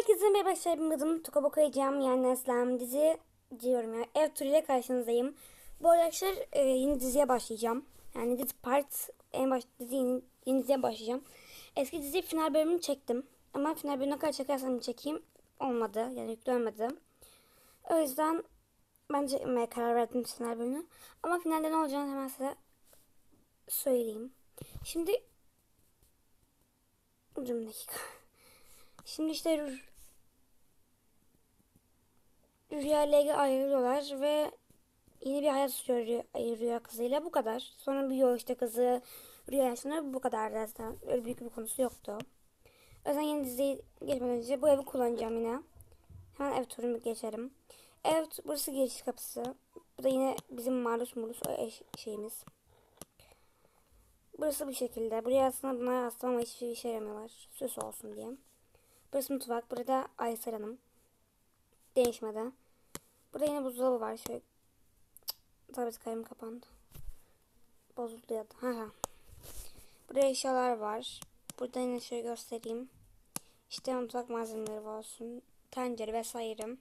Herkese merhaba arkadaşlar. Adım Toka Boka Ecem. Yani Eslem dizi diyorum ya. Ev turuyla karşınızdayım. Bu arkadaşlar e, yeni diziye başlayacağım. Yani dizi part en baş dizi yeni, yeni diziye başlayacağım. Eski dizi final bölümünü çektim. Ama final bölümüne kadar çekersem çekeyim olmadı. Yani yüklenmedi. O yüzden ben çekmeye karar verdim final bölümünü. Ama finalde ne olacağını hemen size söyleyeyim. Şimdi Dur dakika. Şimdi işte Rü- Rüya ile ayrılıyorlar ve yeni bir hayat sürüyor Rüya, kızıyla bu kadar. Sonra büyüyor işte kızı Rüya yaşlanıyor bu kadar zaten. Öyle büyük bir konusu yoktu. O yüzden yeni diziyi geçmeden önce bu evi kullanacağım yine. Hemen ev turumu geçerim. Ev burası giriş kapısı. Bu da yine bizim maruz murus şeyimiz. Burası bu şekilde. Buraya aslında bunlar aslında ama hiçbir işe yaramıyorlar. Süs olsun diye. Burası mutfak. Burada Aysel Hanım. Değişmedi. Burada yine buzdolabı var. Şöyle. Tabii kalem kapandı. Bozuldu ya da. Ha ha. Burada eşyalar var. Burada yine şöyle göstereyim. İşte mutfak malzemeleri olsun. Tencere vesaire.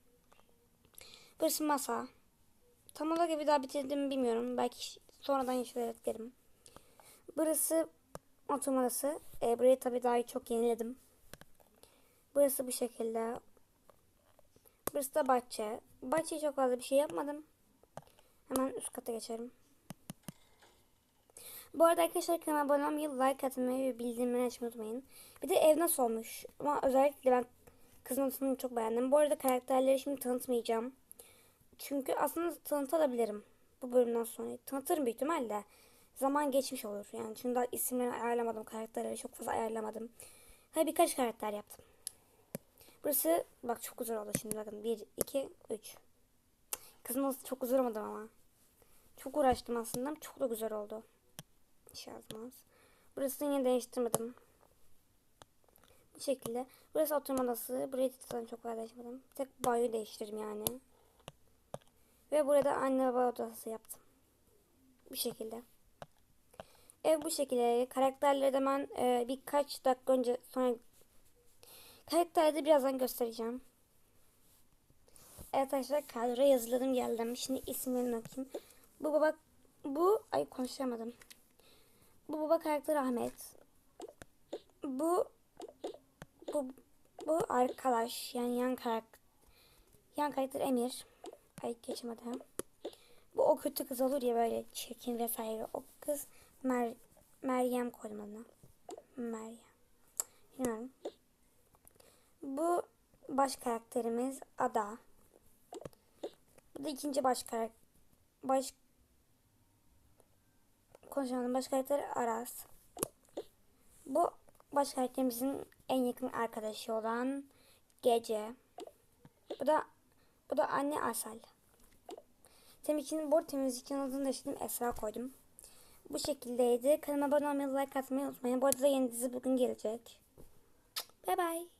Burası masa. Tam olarak evi daha bitirdim bilmiyorum. Belki sonradan işler eklerim. Burası oturma odası. E, burayı tabii daha çok yeniledim. Burası bu şekilde. Burası da bahçe. Bahçeye çok fazla bir şey yapmadım. Hemen üst kata geçelim. Bu arada arkadaşlar kanalıma abone olmayı, like atmayı ve bildirimleri açmayı unutmayın. Bir de ev nasıl olmuş? Ama özellikle ben kızın odasını çok beğendim. Bu arada karakterleri şimdi tanıtmayacağım. Çünkü aslında tanıtabilirim. Bu bölümden sonra. Tanıtırım büyük ihtimalle. Zaman geçmiş olur. Yani çünkü daha isimlerini ayarlamadım. Karakterleri çok fazla ayarlamadım. Hayır birkaç karakter yaptım. Burası bak çok güzel oldu şimdi bakın. 1, 2, 3. Kızın odası çok güzel olmadı ama. Çok uğraştım aslında çok da güzel oldu. İş yazmaz. Burasını yine değiştirmedim. Bu şekilde. Burası oturma odası. Burayı zaten çok fazla değiştirmedim. Tek banyo değiştiririm yani. Ve burada anne baba odası yaptım. Bu şekilde. Ev bu şekilde. Karakterleri de ben e, birkaç dakika önce sonra de birazdan göstereceğim. Evet arkadaşlar kadroya yazıladım geldim. Şimdi isimlerini okuyayım. Bu baba bu ay konuşamadım. Bu baba karakter Ahmet. Bu bu bu arkadaş yani yan karakter yan karakter Emir. Ay geçemedim. Bu o kötü kız olur ya böyle çirkin vesaire. O kız Mer Meryem koydum adına. Meryem. Bilmiyorum. Bu baş karakterimiz Ada. Bu da ikinci baş karakter. Baş konuşamadım. Baş karakter Aras. Bu baş karakterimizin en yakın arkadaşı olan Gece. Bu da bu da anne Asal. Temizlikçinin bu temizlikçinin adını değiştirdim. Esra koydum. Bu şekildeydi. Kanalıma abone olmayı, like atmayı unutmayın. Bu arada da yeni dizi bugün gelecek. Bye bye.